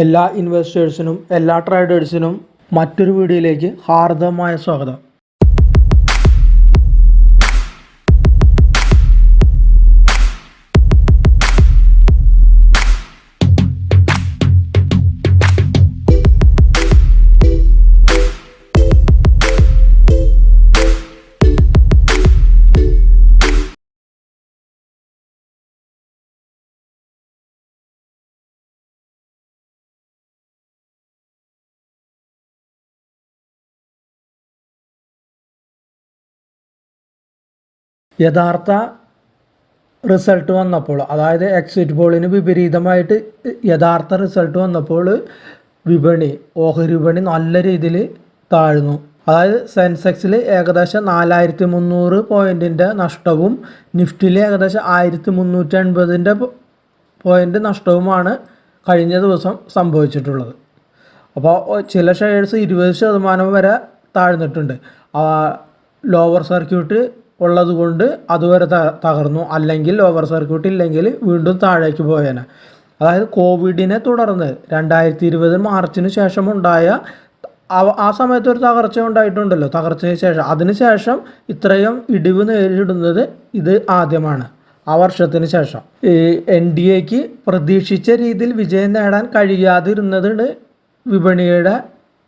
എല്ലാ ഇൻവെസ്റ്റേഴ്സിനും എല്ലാ ട്രേഡേഴ്സിനും മറ്റൊരു വീഡിയോയിലേക്ക് ഹാർദമായ സ്വാഗതം. യഥാർത്ഥ റിസൾട്ട് വന്നപ്പോൾ അതായത് എക്സിറ്റ് പോളിന് വിപരീതമായിട്ട് യഥാർത്ഥ റിസൾട്ട് വന്നപ്പോൾ വിപണി ഓഹരി വിപണി നല്ല രീതിയിൽ താഴ്ന്നു. അതായത് സെൻസെക്സിൽ ഏകദേശം നാലായിരത്തി മുന്നൂറ് പോയിന്റിന്റെ നഷ്ടവും നിഫ്റ്റിയിൽ ഏകദേശം ആയിരത്തി മുന്നൂറ്റി അൻപതിന്റെ പോയിന്റ് നഷ്ടവുമാണ് കഴിഞ്ഞ ദിവസം സംഭവിച്ചിട്ടുള്ളത്. അപ്പോൾ ചില ഷെയർസ് ഇരുപത് ശതമാനം വരെ താഴ്ന്നിട്ടുണ്ട്. ലോവർ സർക്യൂട്ട് ഉള്ളത് കൊണ്ട് അതുവരെ തകർന്നു. അല്ലെങ്കിൽ ഓവർ സർക്യൂട്ട് ഇല്ലെങ്കിൽ വീണ്ടും താഴേക്ക് പോയേനെ. അതായത് കോവിഡിനെ തുടർന്ന് രണ്ടായിരത്തി ഇരുപത് മാർച്ചിന് ശേഷം ഉണ്ടായ ആ- സമയത്ത് ഒരു തകർച്ച ഉണ്ടായിട്ടുണ്ടല്ലോ. തകർച്ചയ്ക്ക് ശേഷം. അതിന് ശേഷം ഇത്രയും ഇടിവ് നേരിടുന്നത് ഇത് ആദ്യമാണ്. ആ വർഷത്തിന് ശേഷം. ഈ എൻ ഡി എക്ക് പ്രതീക്ഷിച്ച രീതിയിൽ വിജയം നേടാൻ കഴിയാതിരുന്നതിന് വിപണിയുടെ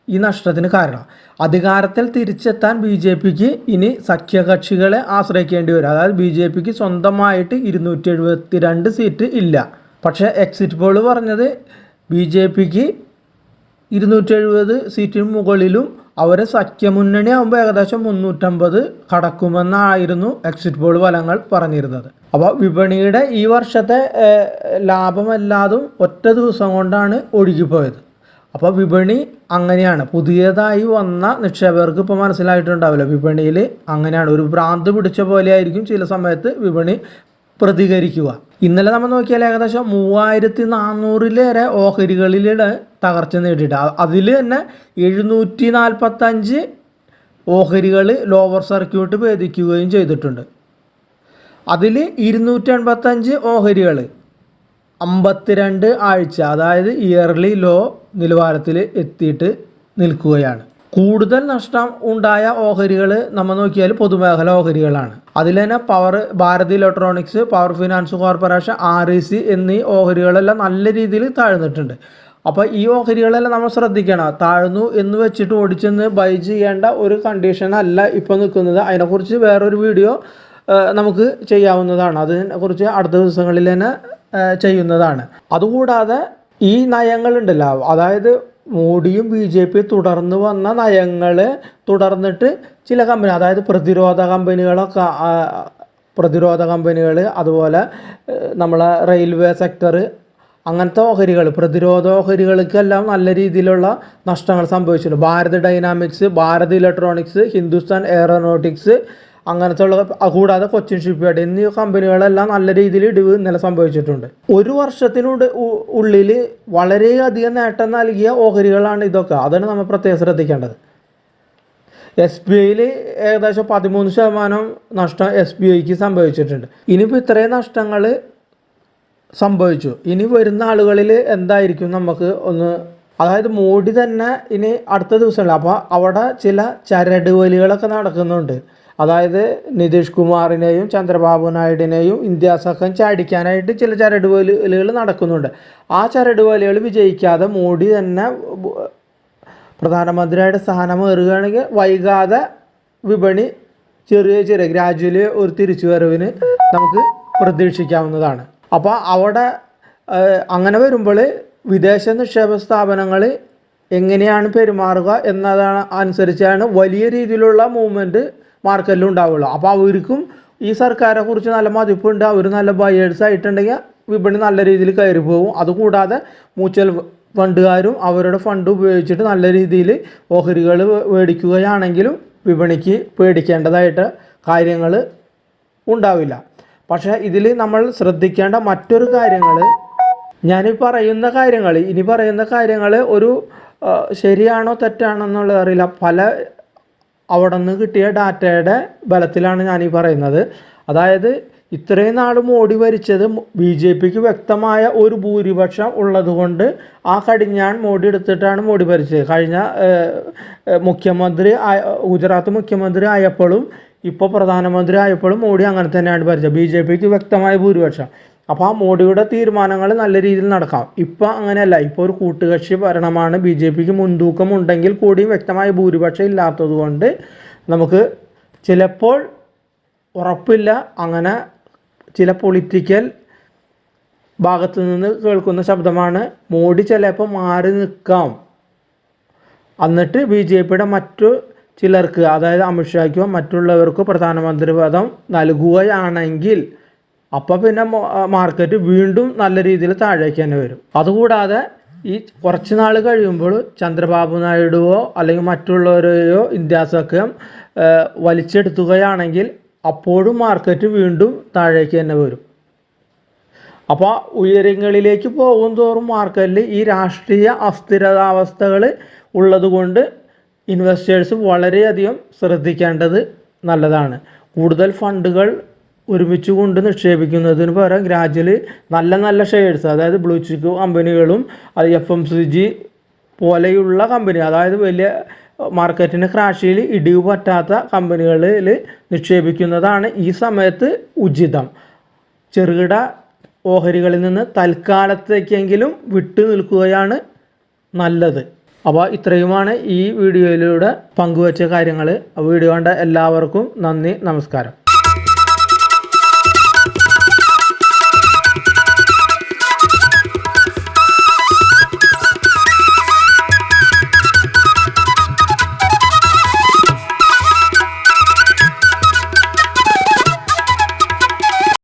ഈ നഷ്ടത്തിന് കാരണം. അധികാരത്തിൽ തിരിച്ചെത്താൻ ബി ജെ പിക്ക് ഇനി സഖ്യകക്ഷികളെ ആശ്രയിക്കേണ്ടി വരും. അതായത് ബി ജെ പിക്ക് സ്വന്തമായിട്ട് ഇരുന്നൂറ്റി എഴുപത്തി രണ്ട് സീറ്റ് ഇല്ല. പക്ഷേ എക്സിറ്റ് പോൾ പറഞ്ഞത് ബി ജെ പിക്ക് ഇരുന്നൂറ്റി എഴുപത് സീറ്റിന് മുകളിലും അവരെ സഖ്യമുന്നണി ആകുമ്പോൾ ഏകദേശം മുന്നൂറ്റമ്പത് കടക്കുമെന്നായിരുന്നു എക്സിറ്റ് പോൾ ഫലങ്ങൾ പറഞ്ഞിരുന്നത്. അപ്പോൾ വിപണിയുടെ ഈ വർഷത്തെ ലാഭമല്ലാതും ഒറ്റ ദിവസം കൊണ്ടാണ് ഒഴുകിപ്പോയത്. അപ്പോൾ വിപണി അങ്ങനെയാണ്. പുതിയതായി വന്ന നിക്ഷേപകർക്ക് ഇപ്പോൾ മനസ്സിലായിട്ടുണ്ടാവില്ല. വിപണിയിൽ അങ്ങനെയാണ്. ഒരു ഭ്രാന്ത് പിടിച്ച പോലെ ആയിരിക്കും ചില സമയത്ത് വിപണി പ്രതികരിക്കുക. ഇന്നലെ നമ്മൾ നോക്കിയാൽ ഏകദേശം മൂവായിരത്തി നാനൂറിലേറെ ഓഹരികളിലെ തകർച്ച നേടിയിട്ട് അതിൽ തന്നെ എഴുന്നൂറ്റി നാൽപ്പത്തഞ്ച് ഓഹരികൾ ലോവർ സർക്യൂട്ട് ഭേദിക്കുകയും ചെയ്തിട്ടുണ്ട്. അതിൽ ഇരുന്നൂറ്റി എൺപത്തഞ്ച് ഓഹരികൾ അമ്പത്തിരണ്ട് ആഴ്ച അതായത് ഇയർലി ലോ നിലവാരത്തിൽ എത്തിയിട്ട് നിൽക്കുകയാണ്. കൂടുതൽ നഷ്ടം ഉണ്ടായ ഓഹരികൾ നമ്മൾ നോക്കിയാൽ പൊതുമേഖല ഓഹരികളാണ്. അതിൽ തന്നെ power Bharati Electronics Power Finance Corporation R E C എന്നീ ഓഹരികളെല്ലാം നല്ല രീതിയിൽ താഴ്ന്നിട്ടുണ്ട്. അപ്പോൾ ഈ ഓഹരികളെല്ലാം നമ്മൾ ശ്രദ്ധിക്കണം. താഴ്ന്നു എന്ന് വെച്ചിട്ട് ഓടിച്ചെന്ന് ബൈ ചെയ്യേണ്ട ഒരു കണ്ടീഷൻ അല്ല ഇപ്പോൾ നിൽക്കുന്നത്. അതിനെക്കുറിച്ച് വേറൊരു വീഡിയോ നമുക്ക് ചെയ്യാവുന്നതാണ്. അതിനെക്കുറിച്ച് അടുത്ത ദിവസങ്ങളിൽ തന്നെ ചെയ്യുന്നതാണ്. അതുകൂടാതെ ഈ നയങ്ങളുണ്ടല്ലോ. അതായത് മോഡിയും ബി ജെ പി തുടർന്ന് വന്ന നയങ്ങൾ തുടർന്നിട്ട് ചില കമ്പനി അതായത് പ്രതിരോധ കമ്പനികളൊക്കെ പ്രതിരോധ കമ്പനികൾ അതുപോലെ നമ്മളെ റെയിൽവേ സെക്ടർ അങ്ങനത്തെ ഓഹരികൾ പ്രതിരോധ ഓഹരികൾക്കെല്ലാം നല്ല രീതിയിലുള്ള നഷ്ടങ്ങൾ സംഭവിച്ചിട്ടുണ്ട്. Bharat Dynamics Bharat Electronics Hindustan Aeronautics അങ്ങനത്തെ ഉള്ള കൂടാതെ കൊച്ചിൻ ഷിപ്പ്യാർഡ് എന്നീ കമ്പനികളെല്ലാം നല്ല രീതിയിൽ ഇടിവ് ഇന്നലെ സംഭവിച്ചിട്ടുണ്ട്. ഒരു വർഷത്തിനുണ്ട് ഉള്ളിൽ വളരെയധികം നേട്ടം നൽകിയ ഓഹരികളാണ് ഇതൊക്കെ. അതാണ് നമ്മൾ പ്രത്യേകം ശ്രദ്ധിക്കേണ്ടത്. എസ് ബി ഐയിൽ ഏകദേശം പതിമൂന്ന് ശതമാനം നഷ്ടം എസ് ബി ഐക്ക് സംഭവിച്ചിട്ടുണ്ട്. ഇനിയിപ്പോൾ ഇത്രയും നഷ്ടങ്ങൾ സംഭവിച്ചു. ഇനി വരുന്ന ആളുകളിൽ എന്തായിരിക്കും നമുക്ക് ഒന്ന് അതായത് മോഡി തന്നെ ഇനി അടുത്ത ദിവസങ്ങളിൽ അപ്പോൾ അവിടെ ചില ചരടുവലികളൊക്കെ നടക്കുന്നുണ്ട്. അതായത് നിതീഷ് കുമാറിനെയും ചന്ദ്രബാബു നായിഡിനെയും ഇന്ത്യ സഖ്യം ചാടിക്കാനായിട്ട് ചില ചരടുവലുകൾ നടക്കുന്നുണ്ട്. ആ ചരടുവലുകൾ വിജയിക്കാതെ മോഡി തന്നെ പ്രധാനമന്ത്രിയുടെ സ്ഥാനം ഏറുകയാണെങ്കിൽ വൈകാതെ വിപണി ചെറിയ ചെറിയ ഗ്രാജുവലി ഒരു തിരിച്ചുവരവിന് നമുക്ക് പ്രതീക്ഷിക്കാവുന്നതാണ്. അപ്പോൾ അവിടെ അങ്ങനെ വരുമ്പോൾ വിദേശ നിക്ഷേപ സ്ഥാപനങ്ങൾ എങ്ങനെയാണ് പെരുമാറുക എന്നതാണ് അനുസരിച്ചാണ് വലിയ രീതിയിലുള്ള മൂവ്മെന്റ് മാർക്കറ്റിൽ ഉണ്ടാവുള്ളൂ. അപ്പോൾ അവർക്കും ഈ സർക്കാരെ കുറിച്ച് നല്ല മതിപ്പുണ്ട്. അവർ നല്ല ബയേഴ്സ് ആയിട്ടുണ്ടെങ്കിൽ വിപണി നല്ല രീതിയിൽ കയറി പോകും. അതുകൂടാതെ മ്യൂച്വൽ ഫണ്ടുകാരും അവരുടെ ഫണ്ട് ഉപയോഗിച്ചിട്ട് നല്ല രീതിയിൽ ഓഹരികൾ മേടിക്കുകയാണെങ്കിലും വിപണിക്ക് പേടിക്കേണ്ടതായിട്ട് കാര്യങ്ങൾ ഉണ്ടാവില്ല. പക്ഷേ ഇതിൽ നമ്മൾ ശ്രദ്ധിക്കേണ്ട മറ്റൊരു കാര്യങ്ങൾ ഞാൻ പറയുന്ന കാര്യങ്ങൾ ഇനി പറയുന്ന കാര്യങ്ങൾ ഒരു ശരിയാണോ തെറ്റാണോ എന്നുള്ളത് അറിയില്ല. പല അവിടെ നിന്ന് കിട്ടിയ ഡാറ്റയുടെ ബലത്തിലാണ് ഞാൻ ഈ പറയുന്നത്. അതായത് ഇത്രയും നാളും മോഡി ഭരിച്ചത് ബി ജെ പിക്ക് വ്യക്തമായ ഒരു ഭൂരിപക്ഷം ഉള്ളതുകൊണ്ട് ആ കടിഞ്ഞാൺ മോഡി എടുത്തിട്ടാണ് മോഡി ഭരിച്ചത്. കഴിഞ്ഞ മുഖ്യമന്ത്രി ഗുജറാത്ത് മുഖ്യമന്ത്രി ആയപ്പോഴും ഇപ്പോൾ പ്രധാനമന്ത്രി ആയപ്പോഴും മോഡി അങ്ങനെ തന്നെയാണ് ഭരിച്ചത്. ബി ജെ പിക്ക് വ്യക്തമായ ഭൂരിപക്ഷം. അപ്പോൾ ആ മോഡിയുടെ തീരുമാനങ്ങൾ നല്ല രീതിയിൽ നടക്കാം. ഇപ്പോൾ അങ്ങനെയല്ല. ഇപ്പോൾ ഒരു കൂട്ടുകക്ഷി ഭരണമാണ്. ബി ജെ പിക്ക് മുൻതൂക്കം ഉണ്ടെങ്കിൽ കൂടിയും വ്യക്തമായ ഭൂരിപക്ഷം ഇല്ലാത്തത് കൊണ്ട് നമുക്ക് ചിലപ്പോൾ ഉറപ്പില്ല. അങ്ങനെ ചില പൊളിറ്റിക്കൽ ഭാഗത്ത് നിന്ന് കേൾക്കുന്ന ശബ്ദമാണ്. മോഡി ചിലപ്പോൾ മാറി നിൽക്കാം. എന്നിട്ട് ബി ജെ പിയുടെ മറ്റു ചിലർക്ക് അതായത് അമിത്ഷായ്ക്കോ മറ്റുള്ളവർക്കോ പ്രധാനമന്ത്രി പദം നൽകുകയാണെങ്കിൽ അപ്പോൾ പിന്നെ മാർക്കറ്റ് വീണ്ടും നല്ല രീതിയിൽ താഴേക്ക് തന്നെ വരും. അതുകൂടാതെ ഈ കുറച്ച് നാൾ കഴിയുമ്പോൾ ചന്ദ്രബാബു നായിഡുവോ അല്ലെങ്കിൽ മറ്റുള്ളവരെയോ ഇന്ത്യ സഖ്യം വലിച്ചെടുത്തുകയാണെങ്കിൽ അപ്പോഴും മാർക്കറ്റ് വീണ്ടും താഴേക്ക് തന്നെ വരും. അപ്പോൾ ഉയരങ്ങളിലേക്ക് പോകും തോറും മാർക്കറ്റിൽ ഈ രാഷ്ട്രീയ അസ്ഥിരതാവസ്ഥകൾ ഉള്ളതുകൊണ്ട് ഇൻവെസ്റ്റേഴ്സ് വളരെയധികം ശ്രദ്ധിക്കേണ്ടത് നല്ലതാണ്. കൂടുതൽ ഫണ്ടുകൾ ഒരുമിച്ച് കൊണ്ട് നിക്ഷേപിക്കുന്നതിന് പകരം ഗ്രാജ്വലി നല്ല നല്ല ഷെയർസ് അതായത് ബ്ലൂ ചിക്ക് കമ്പനികളും അത് എഫ് എം സി ജി പോലെയുള്ള കമ്പനി അതായത് വലിയ മാർക്കറ്റിന് ക്രാഷിയിൽ ഇടിവ് പറ്റാത്ത കമ്പനികളിൽ നിക്ഷേപിക്കുന്നതാണ് ഈ സമയത്ത് ഉചിതം. ചെറുകിട ഓഹരികളിൽ നിന്ന് തൽക്കാലത്തേക്കെങ്കിലും വിട്ടു നിൽക്കുകയാണ് നല്ലത്. അപ്പോൾ ഇത്രയുമാണ് ഈ വീഡിയോയിലൂടെ പങ്കുവച്ച കാര്യങ്ങൾ. വീഡിയോ കണ്ട എല്ലാവർക്കും നന്ദി നമസ്കാരം.